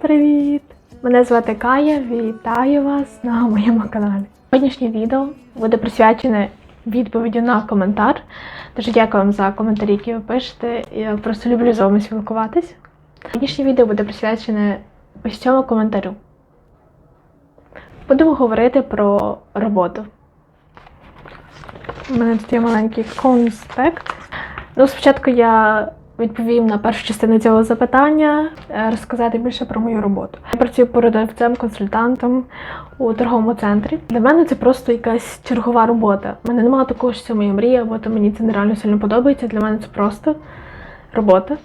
привіт! Мене звати Кая, вітаю вас на моєму каналі. Сьогоднішнє відео буде присвячене відповіді на коментар. Дуже дякую вам за коментарі, які ви пишете. Я просто люблю з вами спілкуватись. Сьогоднішнє відео буде присвячене ось цьому коментарю. Будемо говорити про роботу. У мене тут є маленький конспект. Ну, спочатку я відповім на першу частину цього запитання, е, розказати більше про мою роботу. Я працюю продавцем, консультантом у торговому центрі. Для мене це просто якась чергова робота. У мене немає такого, що це моя мрія, бо то мені це нереально сильно подобається. Для мене це просто робота.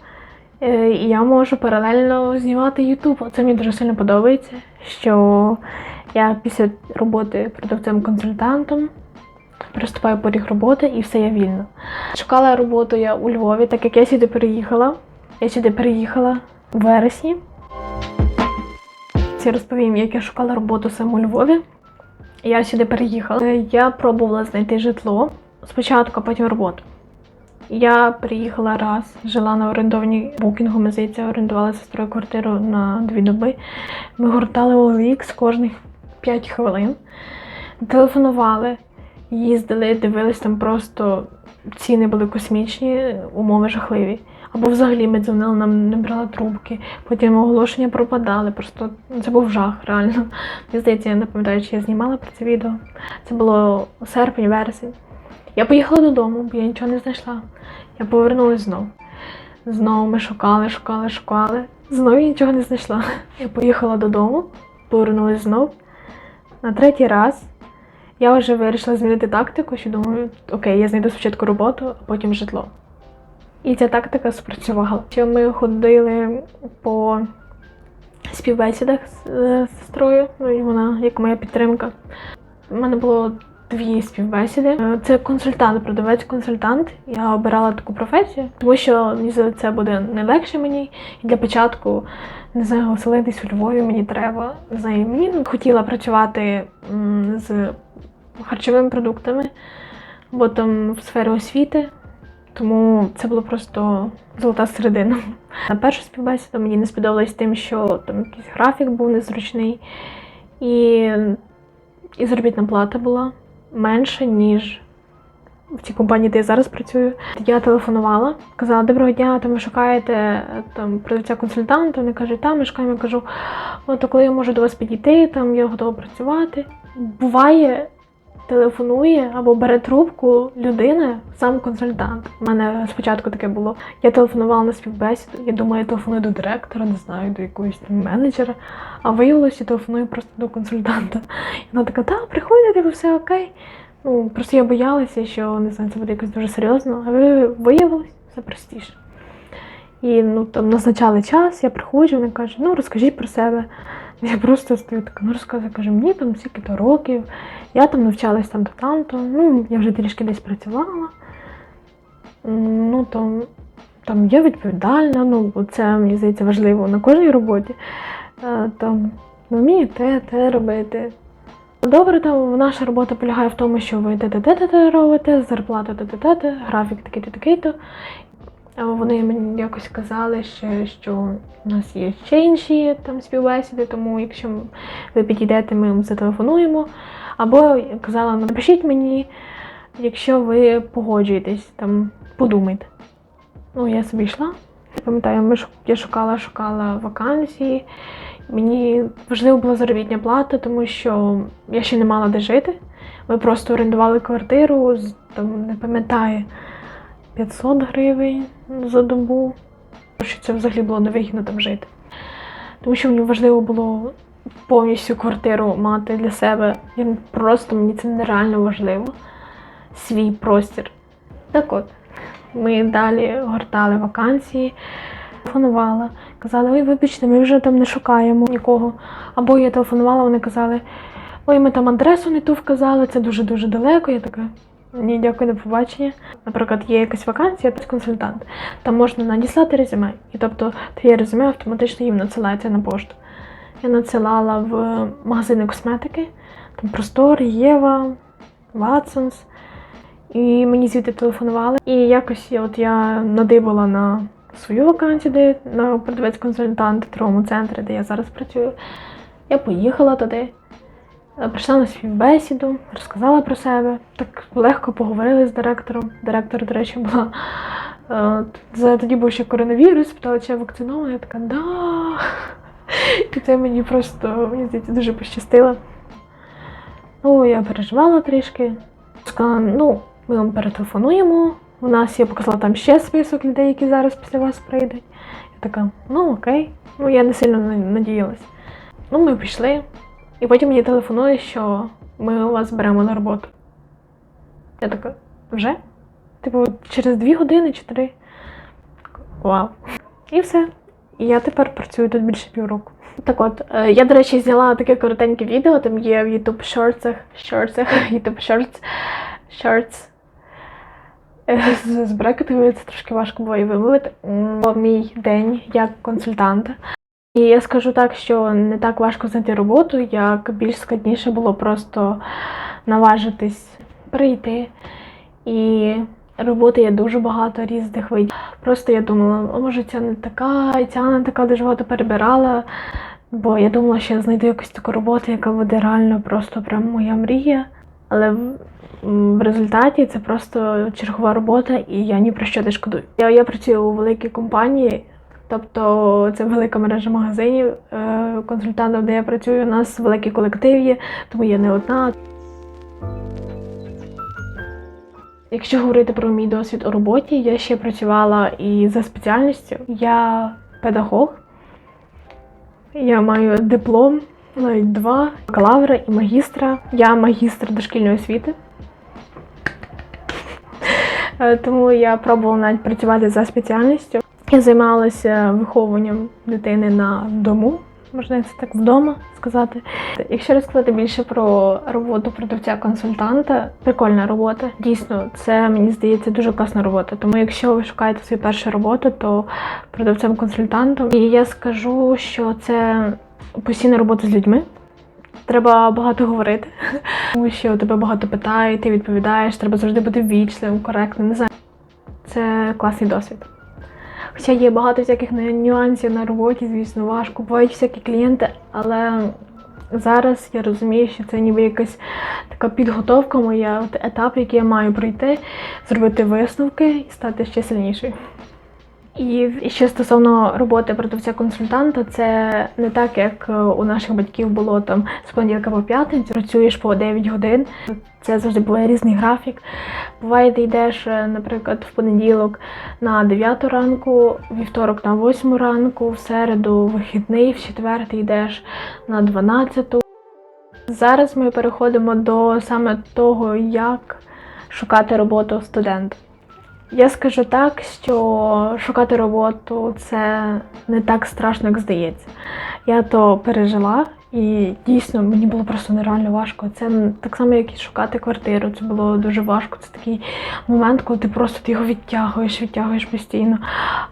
Е, І я можу паралельно знімати YouTube. Це мені дуже сильно подобається, що я після роботи продавцем-консультантом приступаю поріг роботи і все я вільна. Шукала роботу я у Львові, так як я сюди переїхала. Я сюди переїхала в вересні. Це розповім, як я шукала роботу саме у Львові. Я сюди переїхала. Е, Я пробувала знайти житло спочатку, а потім роботу. Я приїхала раз, жила на орендованій букінгу. Ми здається, орендували з сестрою квартиру на дві доби. Ми гортали OLX кожних 5 хвилин, телефонували, їздили, дивились там просто ціни були космічні, умови жахливі. Або взагалі ми дзвонили, нам не брали трубки, потім оголошення пропадали. Просто це був жах, реально. Мені здається, я не пам'ятаю, чи я знімала про це відео. Це було серпень, вересень. Я поїхала додому, бо я нічого не знайшла. Я повернулася знову. Знову ми шукали, шукали, шукали. Знову я нічого не знайшла. Я поїхала додому, повернулася знов. На третій раз я вже вирішила змінити тактику, що думаю, окей, я знайду спочатку роботу, а потім житло. І ця тактика спрацювала. Що ми ходили по співбесідах з е, сестрою, ну і вона як моя підтримка. У мене було дві співбесіди. Е, Це консультант, продавець-консультант. Я обирала таку професію, тому що це буде не легше мені. І для початку не знаю, оселитись у Львові мені треба. Не знаю, мені хотіла працювати з харчовими продуктами, або там в сфері освіти. Тому це було просто золота середина. На першу співбесіду мені не сподобалось тим, що там якийсь графік був незручний, і, і заробітна плата була менша, ніж в цій компанії, де я зараз працюю. Я телефонувала, казала, доброго дня, там ви шукаєте там продавця консультанта. Вони кажуть, там ми шукаємо. Я кажу, от а коли я можу до вас підійти, там я готова працювати. Буває, телефонує або бере трубку людина, сам консультант. У мене спочатку таке було. Я телефонувала на співбесіду. Я думаю, я телефоную до директора, не знаю, до якогось там менеджера. А виявилося, я телефоную просто до консультанта. І вона така, так, приходите, все окей. Ну, просто я боялася, що не знаю, це буде якось дуже серйозно, а ви виявилось все простіше. І ну там назначали час, я приходжу, вони кажуть, ну розкажіть про себе. Я просто стою така, ну розказую, кажу, мені там скільки-то років, я там навчалась там-то там-то, ну я вже трішки десь працювала. Ну там, там я відповідальна, ну це мені здається важливо на кожній роботі. Е, Там ну, вмію те, те робити. Добре, там наша робота полягає в тому, що ви те-те-те робите, зарплата те-те-те, графік такий-то, такий-то. Вони мені якось казали, ще, що у нас є ще інші там співбесіди, тому якщо ви підійдете, ми вам зателефонуємо. Або казала, напишіть мені, якщо ви погоджуєтесь, там подумайте. Ну, я собі йшла. Пам'ятаю, я шукала, шукала вакансії. Мені важлива була заробітня плата, тому що я ще не мала де жити. Ми просто орендували квартиру, там, не пам'ятаю, 500 гривень за добу. Що це взагалі було невигідно там жити. Тому що мені важливо було повністю квартиру мати для себе. Я просто мені це нереально важливо. Свій простір. Так от, ми далі гортали вакансії, телефонувала, казали, ой, вибачте, ми вже там не шукаємо нікого. Або я телефонувала, вони казали, ой, ми там адресу не ту вказали, це дуже-дуже далеко. Я така. Ні, дякую, до побачення. Наприклад, є якась вакансія, ти консультант. Там можна надіслати резюме. І тобто твоє резюме автоматично їм надсилається на пошту. Я надсилала в магазини косметики, там Простор, Єва, Watsons. І мені звідти телефонували. І якось от я надибала на свою вакансію, де на продавець консультант в торговому центрі, де я зараз працюю. Я поїхала туди, прийшла на співбесіду, розказала про себе. Так легко поговорили з директором. Директор, до речі, була. е, Тоді був ще коронавірус, питала, чи я вакцинована. Я така, да. І це мені просто, мені здається, дуже пощастило. Ну, я переживала трішки. Сказала, ну, ми вам перетелефонуємо. У нас я показала там ще список людей, які зараз після вас прийдуть. Я така, ну окей. Ну, я не сильно на- надіялась. Ну, ми пішли. І потім мені телефонує, що ми вас беремо на роботу. Я така, вже? Типу, через дві години чи три. Вау. І все. І я тепер працюю тут більше півроку. Так от, е, я, до речі, зняла таке коротеньке відео, там є в YouTube шорцах, шорцах, YouTube Shorts, Shorts. Е, З, брекетами це трошки важко було і вимовити. Мій день як консультанта. І я скажу так, що не так важко знайти роботу, як більш складніше було просто наважитись прийти. І роботи є дуже багато різних видів. Просто я думала, «О, може ця не така, і ця не така дуже багато перебирала. Бо я думала, що я знайду якусь таку роботу, яка буде реально просто прям моя мрія. Але в, в результаті це просто чергова робота, і я ні про що не шкодую. Я, я працюю у великій компанії, тобто це велика мережа магазинів. Е, консультантом, де я працюю, у нас великий колектив є, тому я не одна. Якщо говорити про мій досвід у роботі, я ще працювала і за спеціальністю. Я педагог. Я маю диплом, навіть два, бакалавра і магістра. Я магістр дошкільної освіти. Е, Тому я пробувала навіть працювати за спеціальністю. Я займалася виховуванням дитини на дому, можна це так вдома сказати. Якщо розказати більше про роботу продавця-консультанта, прикольна робота. Дійсно, це мені здається дуже класна робота. Тому якщо ви шукаєте свою першу роботу, то продавцем-консультантом. І я скажу, що це постійна робота з людьми. Треба багато говорити, тому що тебе багато питають, ти відповідаєш, треба завжди бути ввічливим, коректним. Не знаю. Це класний досвід. Хоча є багато всяких нюансів на роботі, звісно, важко. Бувають всякі клієнти, але зараз я розумію, що це ніби якась така підготовка моя, от етап, який я маю пройти, зробити висновки і стати ще сильнішою. І, ще стосовно роботи продавця-консультанта, це не так, як е, у наших батьків було там з понеділка по п'ятницю, працюєш по 9 годин. Це завжди буває різний графік. Буває, ти йдеш, е, наприклад, в понеділок на 9 ранку, вівторок на 8 ранку, в середу вихідний, в четвер ти йдеш на 12. Зараз ми переходимо до саме того, як шукати роботу студента. Я скажу так, що шукати роботу це не так страшно, як здається. Я то пережила, і дійсно мені було просто нереально важко. Це так само, як і шукати квартиру. Це було дуже важко. Це такий момент, коли ти просто ти його відтягуєш, відтягуєш постійно.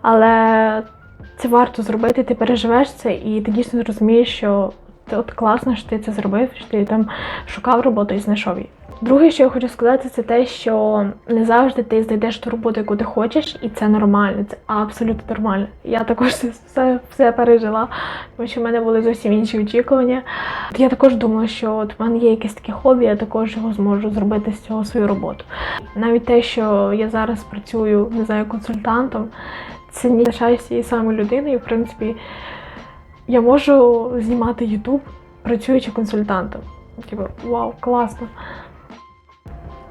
Але це варто зробити, ти переживеш це, і ти дійсно зрозумієш, що це от класно, що ти це зробив, що ти там шукав роботу і знайшов її. Друге, що я хочу сказати, це те, що не завжди ти знайдеш ту роботу, яку ти хочеш, і це нормально, це абсолютно нормально. Я також все, все пережила, тому що в мене були зовсім інші очікування. Я також думала, що от в мене є якесь таке хобі, я також його зможу зробити з цього свою роботу. Навіть те, що я зараз працюю, не знаю, консультантом, це не лишаюся тією самою людиною. В принципі, я можу знімати YouTube, працюючи консультантом. Типу, вау, класно.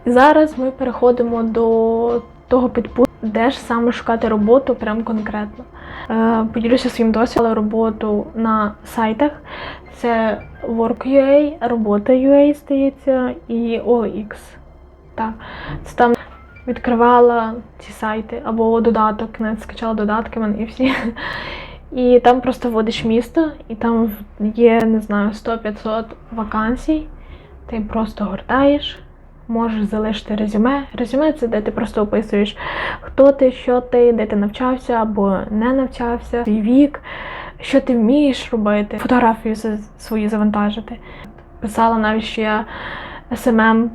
Зараз ми переходимо до того підпункту, де ж саме шукати роботу прям конкретно. Е, поділюся своїм досвідом роботу на сайтах. Це Work.ua, Робота.ua, здається, і OLX. Так. Це там відкривала ці сайти або додаток, навіть скачала додатки в мене і всі. І там просто вводиш місто, і там є, не знаю, 100-500 вакансій. Ти просто гортаєш, можеш залишити резюме. Резюме це де ти просто описуєш, хто ти, що ти, де ти навчався або не навчався, твій вік, що ти вмієш робити, фотографію свою завантажити. Писала навіть, що я СММ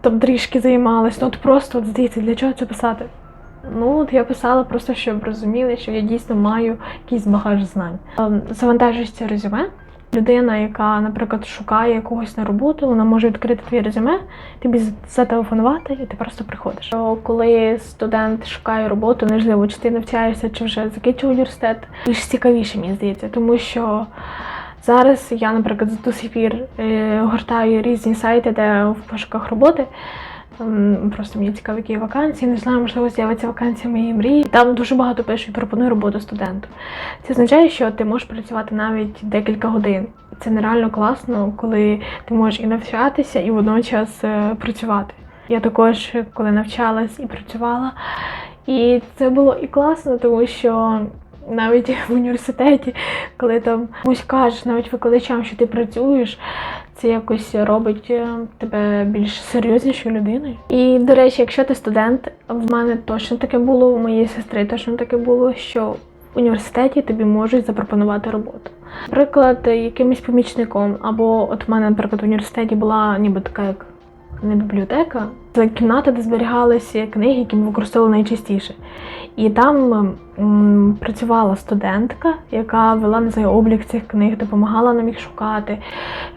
там трішки займалась. Ну от просто от здається, для чого це писати? Ну, от я писала просто, щоб розуміли, що я дійсно маю якийсь багаж знань. Ем, Завантажується резюме. Людина, яка, наприклад, шукає якогось на роботу, вона може відкрити твоє резюме, тобі зателефонувати, і ти просто приходиш. Коли студент шукає роботу, неважливо, чи ти навчаєшся, чи вже закінчив університет, більш цікавіше, мені здається, тому що зараз я, наприклад, до сих пір е, гортаю різні сайти, де в пошуках роботи. Просто мені цікаві які вакансії, не знаю, можливо, з'явиться вакансія моєї мрії. Там дуже багато пишуть, пропоную роботу студенту. Це означає, що ти можеш працювати навіть декілька годин. Це нереально класно, коли ти можеш і навчатися, і водночас е, працювати. Я також, коли навчалась і працювала, і це було і класно, тому що навіть в університеті, коли там комусь кажеш, навіть викладачам, що ти працюєш, це якось робить е, тебе більш серйознішою людиною. І до речі, якщо ти студент, в мене точно таке було, у моєї сестри точно таке було, що в університеті тобі можуть запропонувати роботу. Наприклад, якимось помічником, або от в мене, наприклад, в університеті була ніби така як не бібліотека, це кімната, де зберігалися книги, які ми використовували найчастіше. І там м, працювала студентка, яка вела не знаю, облік цих книг, допомагала нам їх шукати,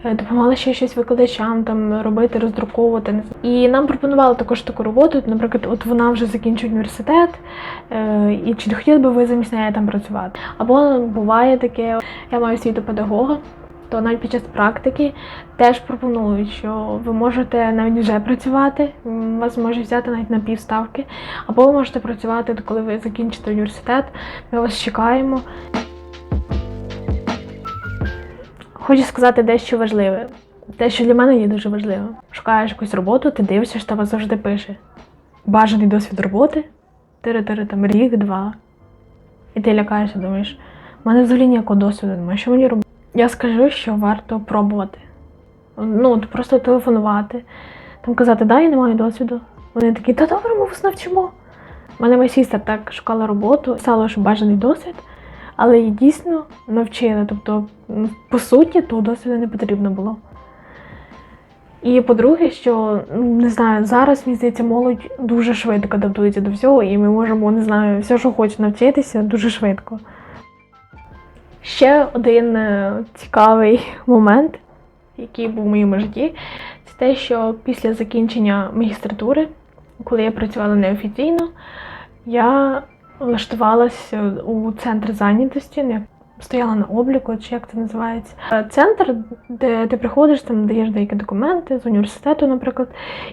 е, допомагала ще щось викладачам там робити, роздруковувати. І нам пропонували також таку роботу. Наприклад, от вона вже закінчує університет, е, і чи хотіли би ви замість неї там працювати? Або буває таке, я маю освіту педагога. То навіть під час практики теж пропонують, що ви можете навіть вже працювати, вас можуть взяти навіть на півставки, або ви можете працювати, коли ви закінчите університет. Ми вас чекаємо. Хочу сказати дещо важливе. Те, що для мене є дуже важливим. Шукаєш якусь роботу, ти дивишся, що там завжди пише. Бажаний досвід роботи, тири-тири там рік, два. І ти лякаєшся, думаєш, в мене взагалі ніякого досвіду немає, що мені робити? Я скажу, що варто пробувати. Ну, просто телефонувати, там казати, да, я не маю досвіду. Вони такі, та добре, ми вас навчимо. У мене моя сестра так шукала роботу, писала, що бажаний досвід, але її дійсно навчили. Тобто, ну, по суті, того досвіду не потрібно було. І по-друге, що ну, не знаю, зараз мені здається, молодь дуже швидко адаптується до всього, і ми можемо, не знаю, все, що хоче навчитися, дуже швидко. Ще один е, цікавий момент, який був в моєму житті, це те, що після закінчення магістратури, коли я працювала неофіційно, я влаштувалася у центр зайнятості, не стояла на обліку, чи як це називається. Е, Центр, де ти приходиш, там даєш деякі документи з університету, наприклад,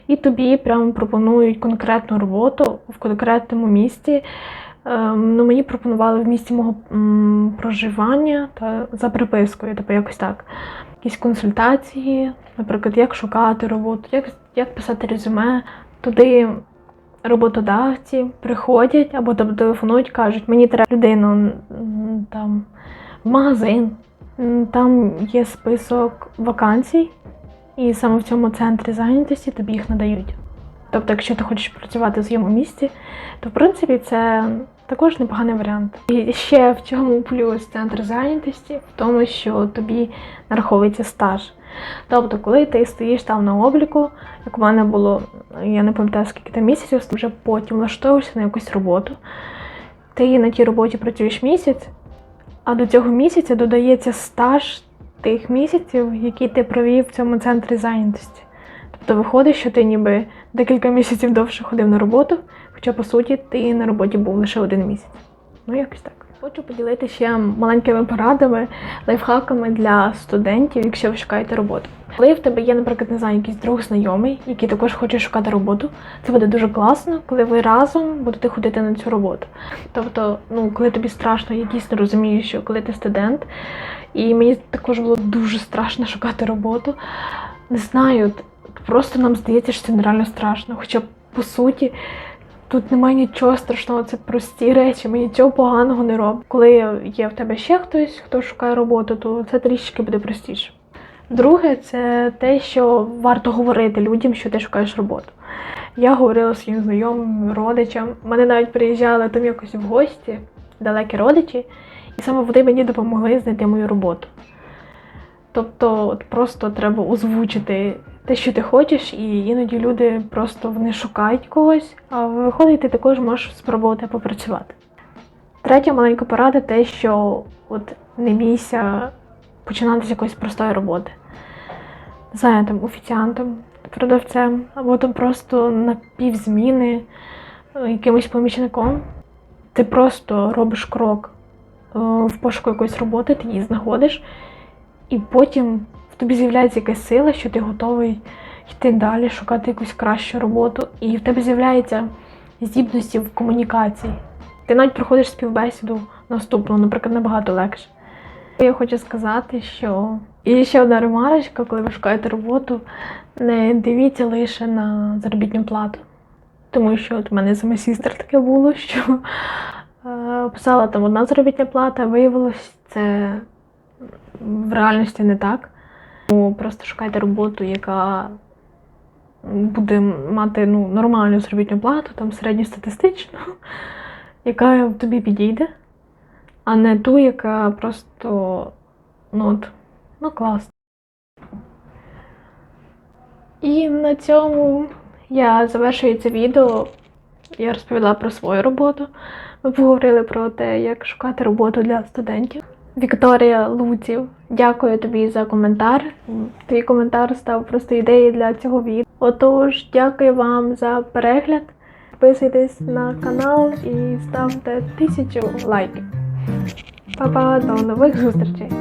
і тобі прямо пропонують конкретну роботу в конкретному місті. Ем, ну, мені пропонували в місті мого проживання та за припискою, тобто якось так. Якісь консультації, наприклад, як шукати роботу, як, як писати резюме. Туди роботодавці приходять або там телефонують, кажуть, мені треба людину там в магазин. Там є список вакансій, і саме в цьому центрі зайнятості тобі їх надають. Тобто, якщо ти хочеш працювати в своєму місті, то в принципі це також непоганий варіант. І ще в чому плюс центр зайнятості, в тому, що тобі нараховується стаж. Тобто, коли ти стоїш там на обліку, як у мене було, я не пам'ятаю скільки там місяців, ти вже потім влаштовуєшся на якусь роботу. Ти на тій роботі працюєш місяць, а до цього місяця додається стаж тих місяців, які ти провів в цьому центрі зайнятості. Тобто виходить, що ти ніби декілька місяців довше ходив на роботу, хоча по суті ти на роботі був лише один місяць. Ну, якось так. Хочу поділитися ще маленькими порадами, лайфхаками для студентів, якщо ви шукаєте роботу. Коли в тебе є, наприклад, не знаю, якийсь друг знайомий, який також хоче шукати роботу, це буде дуже класно, коли ви разом будете ходити на цю роботу. Тобто, ну, коли тобі страшно, я дійсно розумію, що коли ти студент, і мені також було дуже страшно шукати роботу. Не знаю, просто нам здається, що це нереально страшно. Хоча, по суті, тут немає нічого страшного, це прості речі, ми нічого поганого не робимо. Коли є в тебе ще хтось, хто шукає роботу, то це трішки буде простіше. Друге, це те, що варто говорити людям, що ти шукаєш роботу. Я говорила своїм знайомим, родичам. Мене навіть приїжджали там якось в гості, далекі родичі, і саме вони мені допомогли знайти мою роботу. Тобто, от просто треба озвучити те, що ти хочеш, і іноді люди просто вони шукають когось, а виходить, ти також можеш спробувати попрацювати. Третя маленька порада те, що от не бійся починати з якоїсь простої роботи. Там офіціантом, продавцем, або там просто на півзміни, е, якимось помічником. Ти просто робиш крок е, в пошуку якоїсь роботи, ти її знаходиш, і потім в тобі з'являється якась сила, що ти готовий йти далі, шукати якусь кращу роботу, і в тебе з'являється здібності в комунікації. Ти навіть проходиш співбесіду наступну, наприклад, набагато легше. Я хочу сказати, що і ще одна ремарочка, коли ви шукаєте роботу, не дивіться лише на заробітну плату. Тому що от у мене з сестер таке було, що е, писала там одна заробітна плата, виявилось це в реальності не так. Тому просто шукайте роботу, яка буде мати ну, нормальну заробітну плату, там середньостатистичну, яка тобі підійде, а не ту, яка просто ну, от, ну клас. І на цьому я завершую це відео. Я розповіла про свою роботу. Ми поговорили про те, як шукати роботу для студентів. Вікторія Луців, дякую тобі за коментар. Твій коментар став просто ідеєю для цього відео. Отож, дякую вам за перегляд. Підписуйтесь на канал і ставте тисячу лайків. Па-па, до нових зустрічей!